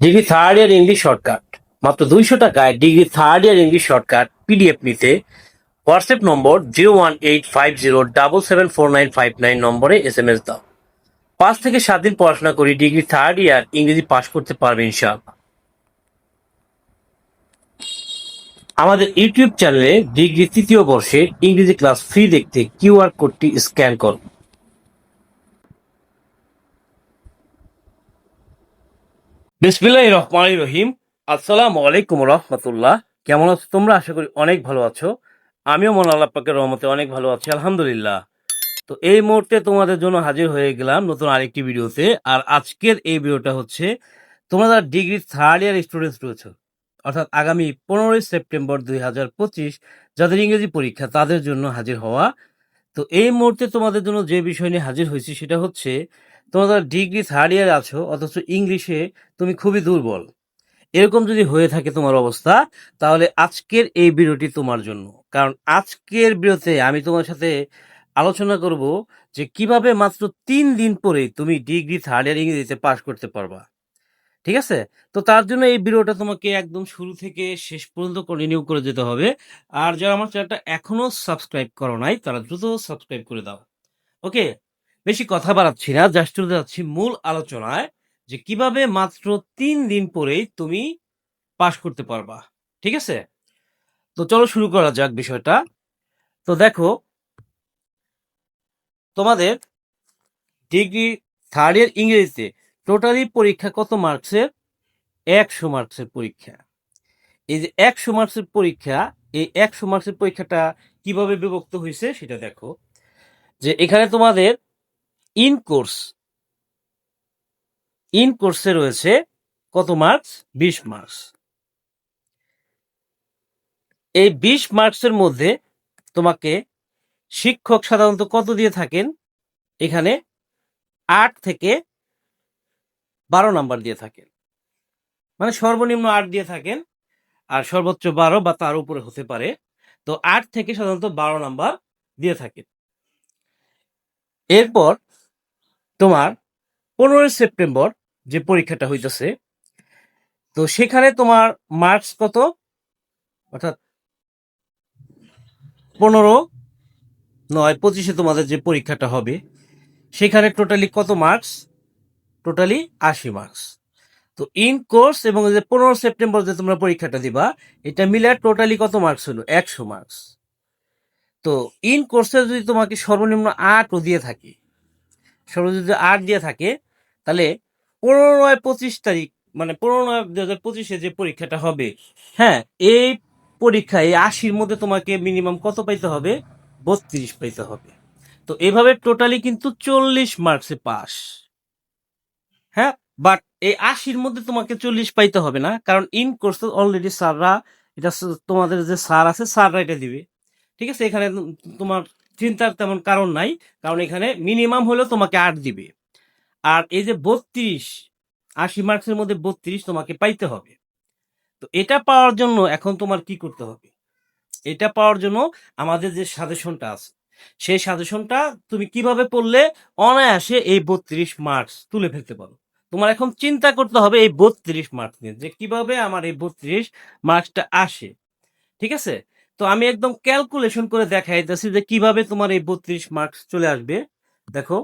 Degree third year English shortcut মাত্র দুইশো টাকায় degree third year English shortcut PDF নিতে WhatsApp number zero one eight five zero double seven four nine five nine নম্বরে S M S দাও। পাঁচ থেকে সাত দিন পড়াশোনা করি ডিগ্রি থার্ড ইয়ার ইংরেজি পাশ করতে পারবে ইনশাআল্লাহ। আমাদের ইউটিউব চ্যানেলে ডিগ্রি তৃতীয় বর্ষের ইংরেজি ক্লাস ফ্রি দেখতে কিউআর কোডটি স্ক্যান করুন বিসমিল্লাহ রহমান রহিম আসসালামু আলাইকুম রহমতুল্লাহ। কেমন আছো তোমরা? আশা করি অনেক ভালো আছো। আমিও মন আল্লাহ পাকের রহমতে অনেক ভালো আছি, আলহামদুলিল্লাহ। তো এই মুহূর্তে তোমাদের জন্য হাজির হয়ে গেলাম নতুন আরেকটি ভিডিওতে। আর আজকের এই ভিডিওটা হচ্ছে, তোমরা যারা ডিগ্রি থার্ড ইয়ার স্টুডেন্টস রয়েছে, অর্থাৎ আগামী পনেরোই সেপ্টেম্বর দুই হাজার পঁচিশ, যাদের ইংরেজি পরীক্ষা, তাদের জন্য হাজির হওয়া তো এই মুহূর্তে তোমাদের জন্য যে বিষয় নিয়ে হাজির হয়েছি সেটা হচ্ছে তোমরা যারা ডিগ্রি থার্ড ইয়ার আছো, অথচ ইংলিশে তুমি খুবই দুর্বল। এরকম যদি হয়ে থাকে তোমার অবস্থা, তাহলে আজকের এই ভিডিওটি তোমার জন্য। কারণ আজকের ভিডিওতে আমি তোমার সাথে আলোচনা করব যে কীভাবে মাত্র তিন দিন পরে তুমি ডিগ্রি থার্ড ইয়ার ইংরেজিতে পাশ করতে পারবা। ঠিক আছে? তো তার জন্য এই ভিডিওটা তোমাকে একদম শুরু থেকে শেষ পর্যন্ত কন্টিনিউ করে যেতে হবে। আর যারা আমার চ্যানেলটা এখনও সাবস্ক্রাইব করো নাই, তারা দ্রুত সাবস্ক্রাইব করে দাও। ওকে বেশি কথা বাড়াচ্ছি না জাস্ট চলে যাচ্ছি মূল আলোচনায় যে কীভাবে মাত্র তিন দিন পরেই তুমি পাশ করতে পারবা। ঠিক আছে? তো চলো শুরু করা যাক বিষয়টা। তো দেখো, তোমাদের ডিগ্রি থার্ড ইয়ার ইংরেজিতে টোটালি পরীক্ষা কত মার্কসের একশো মার্কসের পরীক্ষা। এই যে একশো মার্কসের পরীক্ষা, এই একশো মার্কসের পরীক্ষাটা কীভাবে বিভক্ত হয়েছে সেটা দেখো। যে এখানে তোমাদের ইন কোর্স ইন কোর্সে রয়েছে কত মার্কস বিশ মার্কস এই বিশ মার্কসের মধ্যে তোমাকে শিক্ষক সাধারণত কত দিয়ে থাকেন? এখানে আট থেকে বারো নাম্বার দিয়ে থাকেন। মানে সর্বনিম্ন আট দিয়ে থাকেন, আর সর্বোচ্চ বারো বা তার উপরে হতে পারে। তো আট থেকে সাধারণত বারো নাম্বার দিয়ে থাকেন। এরপর তোমার পনেরোই সেপ্টেম্বর যে পরীক্ষাটা হইতেছে, তো সেখানে তোমার মার্কস কত? অর্থাৎ পনেরো, নয়, পঁচিশে তোমাদের যে পরীক্ষাটা হবে, সেখানে টোটালি কত মার্কস? টোটালি আশি মার্কস। তো ইন কোর্স এবং যে পনেরো সেপ্টেম্বর যে তোমরা পরীক্ষাটা দিবা, এটা মিলে টোটালি কত মার্কস হলো? একশো মার্কস। তো ইন কোর্সে যদি তোমাকে সর্বনিম্ন আটও দিয়ে থাকে, সর্বনিম্ন যদি আট দিয়ে থাকে, তাহলে পনেরো নয় পঁচিশ তারিখ মানে পনেরো নয় দু হাজার পঁচিশে যে পরীক্ষাটা হবে হ্যাঁ এই পরীক্ষায় এই আশির মধ্যে তোমাকে মিনিমাম কত পাইতে হবে? বত্রিশ পাইতে হবে। তো এভাবে টোটালি কিন্তু চল্লিশ মার্কসে পাস। হ্যাঁ? বাট এই আশির মধ্যে তোমাকে চল্লিশ পাইতে হবে না, কারণ ইন কোর্স অলরেডি স্যাররা, এটা তোমাদের যে স্যার আছে, স্যাররা এটা দিবে। ঠিক আছে? এখানে তোমার চিন্তার তেমন কারণ নাই, কারণ এখানে মিনিমাম হলেও তোমাকে আট দিবে। আর এই যে বত্রিশ, আশি মার্কসের মধ্যে বত্রিশ তোমাকে পাইতে হবে। তো এটা পাওয়ার জন্য এখন তোমার কি করতে হবে? এটা পাওয়ার জন্য আমাদের যে সাজেশনটা আছে, সেই সাজেশনটা তুমি কীভাবে পড়লে অনায়াসে এই বত্রিশ মার্কস তুলে ফেলতে পারো। তোমার এখন চিন্তা করতে হবে এই বত্রিশ মার্কস নিয়ে, যে কীভাবে আমার এই বত্রিশ মার্কসটা আসে, ঠিক আছে? তো আমি একদম ক্যালকুলেশন করে দেখাইতেছি যে কীভাবে তোমার এই বত্রিশ মার্কস চলে আসবে। দেখো,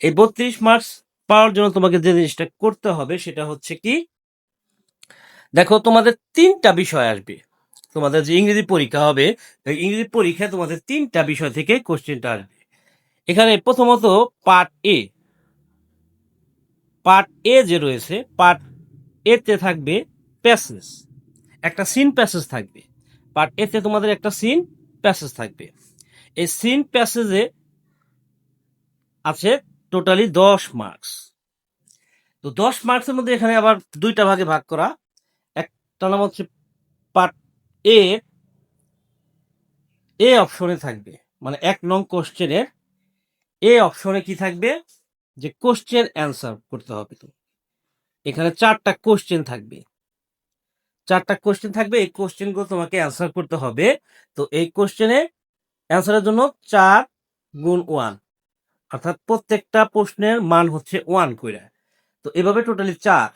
এই বত্রিশ মার্কস পাওয়ার জন্য তোমাকে যে জিনিসটা করতে হবে সেটা হচ্ছে কি, দেখো তোমাদের তিনটা বিষয় আসবে। তোমাদের যে ইংরেজি পরীক্ষা হবে ইংরেজি পরীক্ষায় তোমাদের তিনটা বিষয় থেকে কোশ্চেনটা আসবে। এখানে প্রথমত পার্ট এ পার্ট এ যে রয়েছে, পার্ট এতে থাকবে প্যাসেজ একটা সিন প্যাসেজ থাকবে। পার্ট এতে তোমাদের একটা সিন প্যাসেজ থাকবে। এই সিন প্যাসেজে আছে টোটালি দশ মার্কস তো দশ মার্কসের মধ্যে এখানে আবার দুইটা ভাগে ভাগ করা। একটা নাম হচ্ছে পার্ট এ এ অপশনে থাকবে। মানে এক নং কোশ্চেনের এ অপশনে কি থাকবে? যে কোশ্চেন অ্যান্সার করতে হবে তো। এখানে চারটা কোশ্চেন থাকবে। চারটা কোশ্চেন থাকবে, এই কোশ্চেনগুলো তোমাকে অ্যান্সার করতে হবে। তো এই কোশ্চেনে অ্যান্সারের জন্য চার গুণ ওয়ান অর্থাৎ প্রত্যেকটা প্রশ্নের মান হচ্ছে ওয়ান কইরা। তো এভাবে টোটালি চার,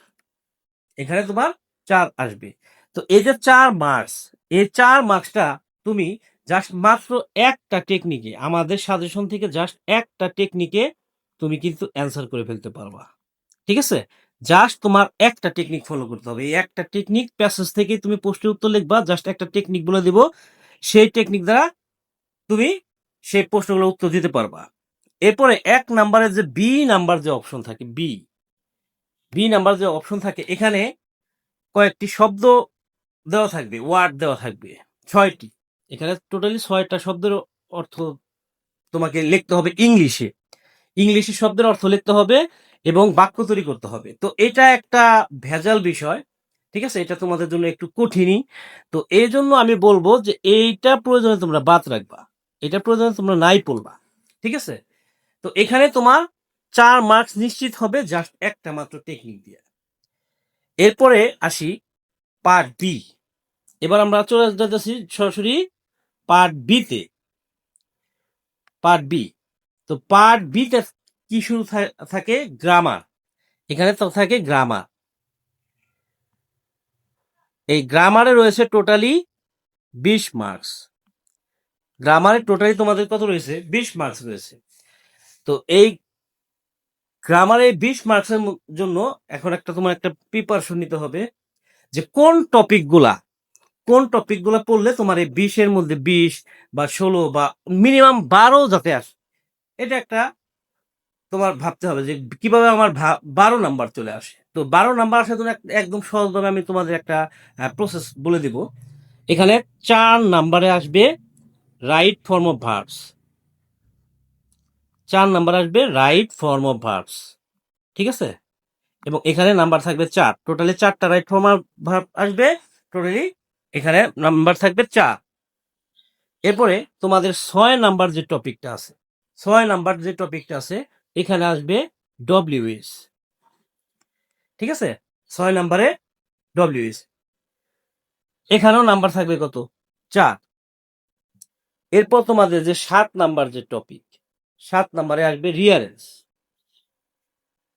এখানে তোমার চার আসবে। তো এই যে চার মার্কস এই চার মার্কসটা তুমি জাস্ট মাত্র একটা টেকনিকে আমাদের সাজেশন থেকে জাস্ট একটা টেকনিকে তুমি কিন্তু অ্যান্সার করে ফেলতে পারবা। ঠিক আছে? জাস্ট তোমার একটা টেকনিক ফলো করতে হবে। এই একটা টেকনিক প্যাসেজ থেকে তুমি প্রশ্নের উত্তর লিখবা জাস্ট একটা টেকনিক বলে দিব। সেই টেকনিক দ্বারা তুমি সেই প্রশ্নগুলো উত্তর দিতে পারবা। এরপরে এক নাম্বারের যে বি নাম্বার যে অপশন থাকে বি বি নাম্বার যে অপশন থাকে, এখানে কয়েকটি শব্দ দেওয়া থাকবে ওয়ার্ড দেওয়া থাকবে, ছয়টি। এখানে টোটালি ছয়টা শব্দের অর্থ তোমাকে লিখতে হবে ইংলিশে। ইংলিশে শব্দের অর্থ লিখতে হবে এবং বাক্য তৈরি করতে হবে। তো এটা একটা ভেজাল বিষয়, ঠিক আছে? এটা তোমাদের জন্য একটু কঠিনই। তো এই জন্য আমি বলব যে এইটা প্রয়োজনে তোমরা বাদ রাখবা। এটা প্রয়োজনে তোমরা নাই পড়বা, ঠিক আছে? তো এখানে তোমার চার মার্কস নিশ্চিত হবে জাস্ট একটা মাত্র টেকনিক দিয়ে। এরপরে আসি পার্ট বি এবার আমরা চলে যাচ্ছি সরাসরি পার্ট বিতে পার্ট বি তো পার্ট বিতে কি শুরু থাকে? গ্রামার এখানে তো থাকে গ্রামার এই গ্রামারে রয়েছে টোটালি বিশ মার্কস গ্রামারে টোটালি তোমাদের কত রয়েছে? বিশ মার্কস রয়েছে। তো এই গ্রামারে বিশ মার্কসের জন্য এখন একটা তোমার একটা প্রিপারেশন নিতে হবে যে কোন টপিকগুলা, কোন টপিকগুলা পড়লে তোমার এই বিশের মধ্যে বিশ বা ষোলো বা মিনিমাম বারো যাতে আসে। এটা একটা তোমার ভাবতে হবে যে কীভাবে আমার বারো নাম্বার চলে আসে। তো বারো নাম্বার আসার জন্য এক- একদম সহজভাবে আমি তোমাদের একটা প্রসেস বলে দিব। এখানে চার নাম্বারে আসবে রাইট ফর্ম অফ ভার্বস চার নাম্বার আসবে রাইট ফর্ম অফ ভার্বস ঠিক আছে? এবং এখানে নাম্বার থাকবে চার। টোটালি চারটা রাইট ফর্ম অফ ভার্ব আসবে। টোটালি এখানে নাম্বার থাকবে চার। এরপরে তোমাদের ছয় নাম্বার যে টপিকটা আছে ছয় নাম্বার যে টপিকটা আছে, এখানে আসবে ডব্লিউএস ঠিক আছে? ছয় নাম্বারে ডব্লিউএস এখানেও নাম্বার থাকবে কত? চার। এরপর তোমাদের যে সাত নাম্বার যে টপিক, সাত নাম্বারে আসবে রিয়ারেন্স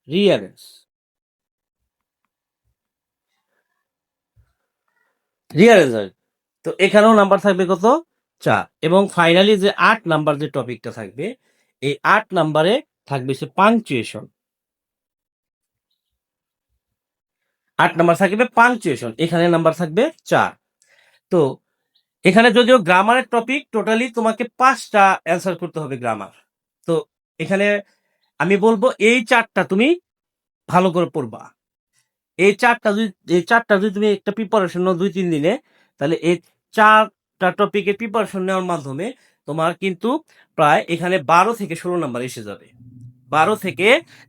রিয়ারেন্স রিয়ারেন্স আসবে তো এখানেও নাম্বার থাকবে কত? চার। এবং ফাইনালি যে আট নাম্বার যে টপিকটা থাকবে এই আট নাম্বারে থাকবে সে পাংচুয়েশন আট নাম্বার থাকবে পাংচুয়েশন এখানে নাম্বার থাকবে চার। তো এখানে যদিও গ্রামারের টপিক টোটালি তোমাকে পাঁচটা অ্যান্সার করতে হবে গ্রামার তো এখানে আমি বলব এই চারটা তুমি ভালো করে পড়বা। এই চারটা যদি, এই চারটা যদি তুমি একটা প্রিপারেশন নাও দুই তিন দিনে, তাহলে এই চারটা টপিকের প্রিপারেশন নেওয়ার মাধ্যমে তোমার কিন্তু প্রায় এখানে বারো থেকে ষোলো নাম্বার এসে যাবে। বারো থেকে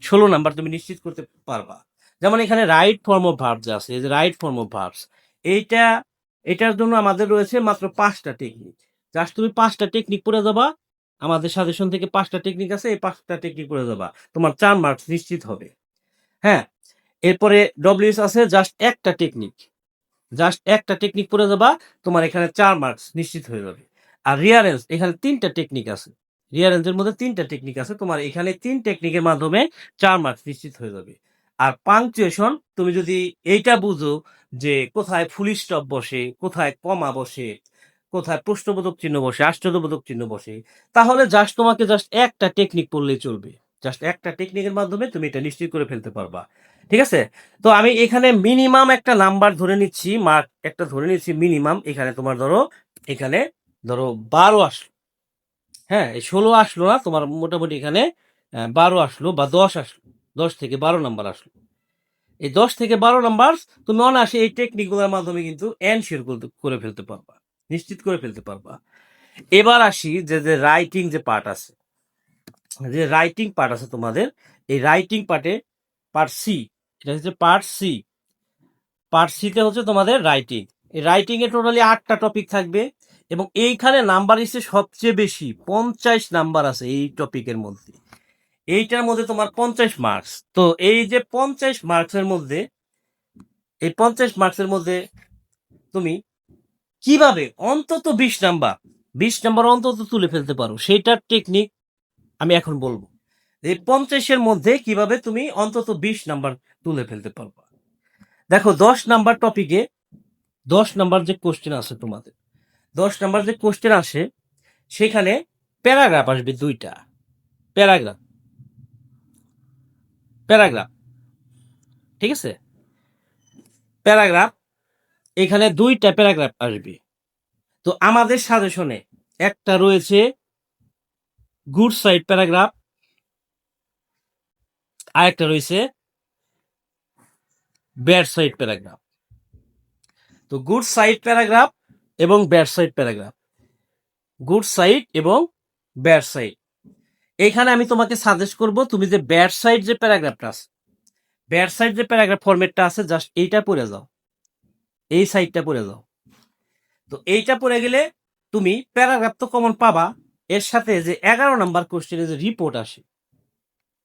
ষোলো নাম্বার তুমি নিশ্চিত করতে পারবা। যেমন এখানে রাইট ফর্ম অফ ভার্বস আছে, এই যে রাইট ফর্ম অফ ভার্বস এইটা, এটার জন্য আমাদের রয়েছে মাত্র পাঁচটা টেকনিক জাস্ট তুমি পাঁচটা টেকনিক পড়ে যাবা, আমাদের সাজেশন থেকে পাঁচটা টেকনিক আছে, এই পাঁচটা টেকনিক পড়ে যাবা। তোমার চার মার্কস নিশ্চিত হবে। হ্যাঁ এরপরে ডব্লিউএস আছে জাস্ট একটা টেকনিক জাস্ট একটা টেকনিক পড়ে যাবা, তোমার এখানে চার মার্কস নিশ্চিত হয়ে যাবে। আর রিয়ারেন্স এখানে তিনটা টেকনিক আছে। রিয়ারেন্সের মধ্যে তিনটা টেকনিক আছে। তোমার এখানে তিন টেকনিকের মাধ্যমে চার মার্কস নিশ্চিত হয়ে যাবে। আর পাংচুয়েশন তুমি যদি এইটা বুঝো যে কোথায় ফুল স্টপ বসে, কোথায় কমা বসে, কোথায় প্রশ্নবোধক চিহ্ন বসে, আশ্চর্যবোধক চিহ্ন বসে, তাহলে জাস্ট তোমাকে জাস্ট একটা টেকনিক পড়লেই চলবে। জাস্ট একটা টেকনিকের মাধ্যমে তুমি এটা নিশ্চিত করে ফেলতে পারবা। ঠিক আছে? তো আমি এখানে মিনিমাম একটা নাম্বার ধরে নিচ্ছি মার্ক একটা ধরে নিচ্ছি মিনিমাম এখানে তোমার ধরো, এখানে ধরো বারো আসলো। হ্যাঁ এই ষোলো আসলো না, তোমার মোটামুটি এখানে বারো আসলো বা দশ আসলো। দশ থেকে বারো নাম্বার আসলো। এই দশ থেকে বারো নাম্বার তুমি অনায়াসে এই টেকনিকগুলোর মাধ্যমে কিন্তু এনশিওর করে ফেলতে পারবা, নিশ্চিত করে ফেলতে পারবা। এবার আসি যে যে রাইটিং যে পার্ট আছে। যে রাইটিং পার্ট আছে তোমাদের, এই রাইটিং পার্টে পার্ট সি এটা হচ্ছে পার্ট সি পার্ট সিতে হচ্ছে তোমাদের রাইটিং এই রাইটিং এ টোটালি আটটা টপিক থাকবে এবং এইখানে নাম্বার এসে সবচেয়ে বেশি পঞ্চাশ নাম্বার আছে এই টপিকের মধ্যে। এইটার মধ্যে তোমার পঞ্চাশ মার্কস তো এই যে পঞ্চাশ মার্কসের মধ্যে, এই পঞ্চাশ মার্কসের মধ্যে তুমি কীভাবে অন্তত বিশ নাম্বার বিশ নাম্বার অন্তত তুলে ফেলতে পারো সেইটার টেকনিক আমি এখন বলব। এই পঞ্চাশের মধ্যে কীভাবে তুমি অন্তত বিশ নাম্বার তুলে ফেলতে পারবা। দেখো, দশ নাম্বার টপিকে দশ নাম্বার যে কোশ্চেন আছে তোমাদের। দশ নাম্বার যে কোশ্চেন আসে, সেখানে প্যারাগ্রাফ আসবে দুইটা। প্যারাগ্রাফ। প্যারাগ্রাফ। ঠিক আছে? প্যারাগ্রাফ, এখানে দুইটা প্যারাগ্রাফ আসবে। তো আমাদের সাজেশনে একটা রয়েছে গুড সাইড প্যারাগ্রাফ আর একটা রয়েছে ব্যাড সাইড প্যারাগ্রাফ। তো গুড সাইড প্যারাগ্রাফ এবং bad side paragraph good side এবং ব্যাড সাইড এখানে আমি তোমাকে সাজেস্ট করব তুমি যে ব্যাড সাইড যে প্যারাগ্রাফটা আছে ব্যাড সাইড যে প্যারাগ্রাফ ফরম্যাটটা আছে জাস্ট এইটা পড়ে যাও। এই সাইডটা পড়ে যাও। তো এইটা পড়ে গেলে তুমি প্যারাগ্রাফ তো কমন পাবা, এর সাথে যে এগারো নাম্বার কোশ্চেনে যে রিপোর্ট আসে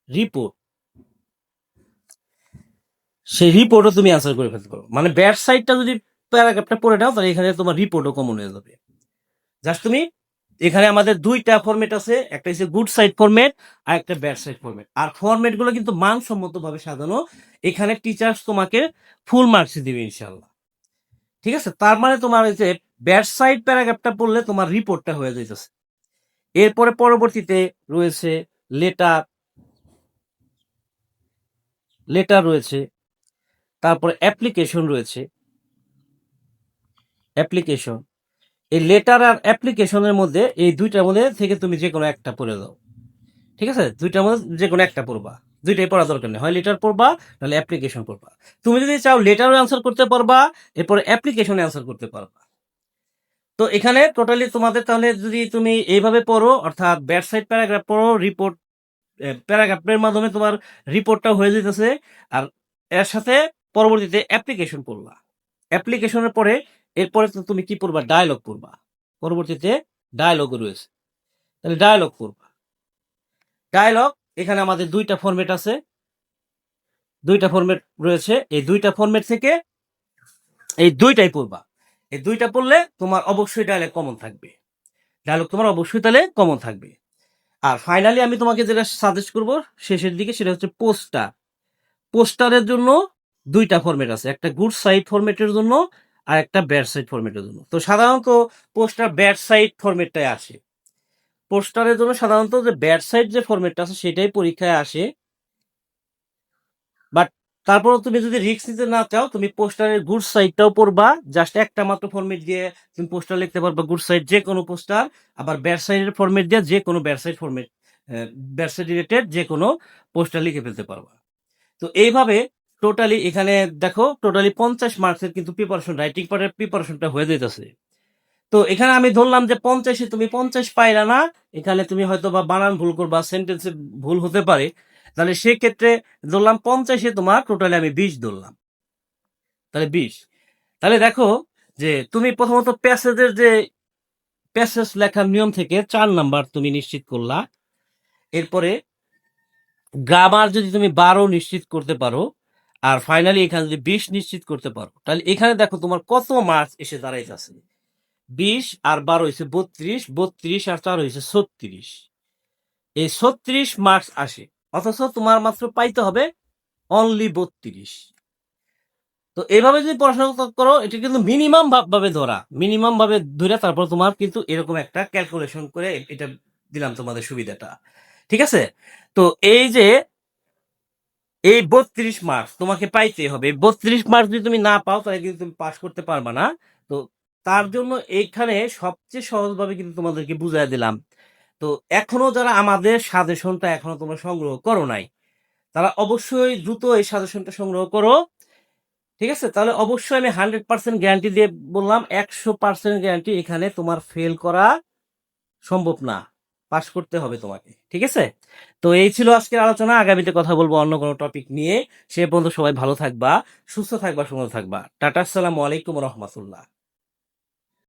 রিপোর্ট সেই রিপোর্টও তুমি অ্যান্সার করে ফেলতে পারো। মানে ব্যাড সাইডটা যদি প্যারাগ্রাফটা পড়ে নাও, তাহলে এখানে তোমার রিপোর্টও কমন হয়ে যাবে। জাস্ট তুমি, এখানে আমাদের দুইটা ফরম্যাট আছে, একটা হচ্ছে গুড সাইড ফরম্যাট আর একটা ব্যাড সাইড ফরম্যাট আর ফরম্যাটগুলো কিন্তু মানসম্মত ভাবে সাজানো, এখানে টিচার্স তোমাকে ফুল মার্কস দিবে ইনশাল্লাহ ঠিক আছে? তার মানে তোমার ওই যে ব্যাড সাইড প্যারাগ্রাফটা পড়লে তোমার রিপোর্টটা হয়ে যাইতেছে। এরপরে পরবর্তীতে রয়েছে লেটার লেটার রয়েছে, তারপরে অ্যাপ্লিকেশন রয়েছে। অ্যাপ্লিকেশন এই লেটার আর অ্যাপ্লিকেশনের মধ্যে এই দুইটার মধ্যে থেকে তুমি যে কোনো একটা পড়ে দাও। ঠিক আছে? দুইটার মধ্যে যে কোনো একটা পড়বা। দুইটাই পড়া দরকার নেই। হয় লেটার পড়বা, নাহলে অ্যাপ্লিকেশন পড়বা। তুমি যদি চাও লেটারও অ্যান্সার করতে পারবা, এরপরে অ্যাপ্লিকেশনে অ্যান্সার করতে পারবা। তো এখানে টোটালি তোমাদের তাহলে যদি তুমি এইভাবে পড়ো, অর্থাৎ ব্যাড সাইড প্যারাগ্রাফ পড়ো রিপোর্ট প্যারাগ্রাফের মাধ্যমে তোমার রিপোর্টটা হয়ে যেতেছে আর এর সাথে পরবর্তীতে অ্যাপ্লিকেশন পড়বা। অ্যাপ্লিকেশনের পরে এরপরে তো তুমি কি পড়বা? ডায়লগ পড়বা। পরবর্তীতে ডায়লগ রয়েছে। তাহলে ডায়লগ পড়বা। ডায়লগ এখানে আমাদের দুইটা ফরম্যাট আছে। দুইটা ফরম্যাট রয়েছে। এই দুইটা ফরম্যাট থেকে এই দুইটাই পড়বা। এই দুইটা পড়লে তোমার অবশ্যই ডায়লগ কমন থাকবে। ডায়লগ তোমার অবশ্যই তাহলে কমন থাকবে। আর ফাইনালি আমি তোমাকে যেটা সাজেস্ট করব, শেষের দিকে, সেটা হচ্ছে পোস্টার পোস্টারের জন্য দুইটা ফরম্যাট আছে। একটা গুড সাইড ফরম্যাটের জন্য আর একটা ব্যাড সাইড ফরম্যাটের জন্য। তো সাধারণত পোস্টার ব্যাড সাইড ফরম্যাটটাই আসে। পোস্টারের জন্য সাধারণত যে ব্যাড সাইড যে ফরম্যাটটা আছে সেটাই পরীক্ষায় আসে। বাট তারপর তুমি যদি রিস্ক নিতে না চাও, তুমি পোস্টারের গুড সাইডটাও পড়বা। জাস্ট একটা মাত্র ফরম্যাট দিয়ে তুমি পোস্টার লিখতে পারবা গুড সাইড যে কোনো পোস্টার আবার ব্যাড সাইডের ফরম্যাট দিয়ে যে কোনো bad side format bad side related যে কোনো পোস্টার লিখে ফেলতে পারবা। তো এইভাবে টোটালি এখানে দেখো টোটালি পঞ্চাশ মার্কসের কিন্তু প্রিপারেশন রাইটিং পার্টের প্রিপারেশনটা হয়ে যেতেছে তো এখানে আমি ধরলাম যে পঞ্চাশে তুমি পঞ্চাশ পাইলা না, এখানে তুমি হয়তো বা বানান ভুল করবা সেন্টেন্সে ভুল হতে পারে। তাহলে সেক্ষেত্রে ধরলাম পঞ্চাশে তোমার টোটালি আমি বিশ ধরলাম। তাহলে বিশ। তাহলে দেখো যে তুমি প্রথমত প্যাসেজের যে প্যাসেজ লেখার নিয়ম থেকে চার নাম্বার তুমি নিশ্চিত করলা। এরপরে গ্রামার যদি তুমি বারো নিশ্চিত করতে পারো আর ফাইনালি এখানে যদি বিশ নিশ্চিত করতে পারো, তাহলে এখানে দেখো তোমার কত মার্কস এসে দাঁড়াইতেছে। বিশ আর বারো হয়েছে বত্রিশ বত্রিশ আর চার হয়েছে ছত্রিশ। এই ছত্রিশ মার্কস আসে, অথচ তোমার মাত্র পাইতে হবে অনলি বত্রিশ। তো এইভাবে যদি পড়াশোনা করো এটা কিন্তু মিনিমাম ভাবে ধরা। মিনিমাম ভাবে ধরে তারপর তোমার কিন্তু এরকম একটা ক্যালকুলেশন করে এটা দিলাম তোমাদের সুবিধাটা। ঠিক আছে? তো এই যে এই বত্রিশ মার্কস তোমাকে পাইতে হবে। বত্রিশ মার্কস যদি তুমি না পাও, তাহলে কিন্তু তুমি পাস করতে পারবা না। তো তার জন্য এইখানে সবচেয়ে সহজভাবে কিন্তু তোমাদেরকে বুঝাই দিলাম। তো এখনও যারা আমাদের সাজেশনটা এখনও তোমরা সংগ্রহ করো নাই, তারা অবশ্যই দ্রুত এই সাজেশনটা সংগ্রহ করো। ঠিক আছে? তাহলে অবশ্যই আমি হান্ড্রেড পার্সেন্ট গ্যারান্টি দিয়ে বললাম, একশো পার্সেন্ট গ্যারান্টি এখানে তোমার ফেল করা সম্ভব না। পাস করতে হবে তোমাকে, ঠিক আছে? তো এই ছিল আজকের আলোচনা, আগামীতে কথা বলব অন্য কোনো টপিক নিয়ে। সে পর্যন্ত সবাই ভালো থাকবা, সুস্থ থাকবা সুন্দর থাকবা। টাটা, আসসালামু আলাইকুম রহমতুল্লাহ।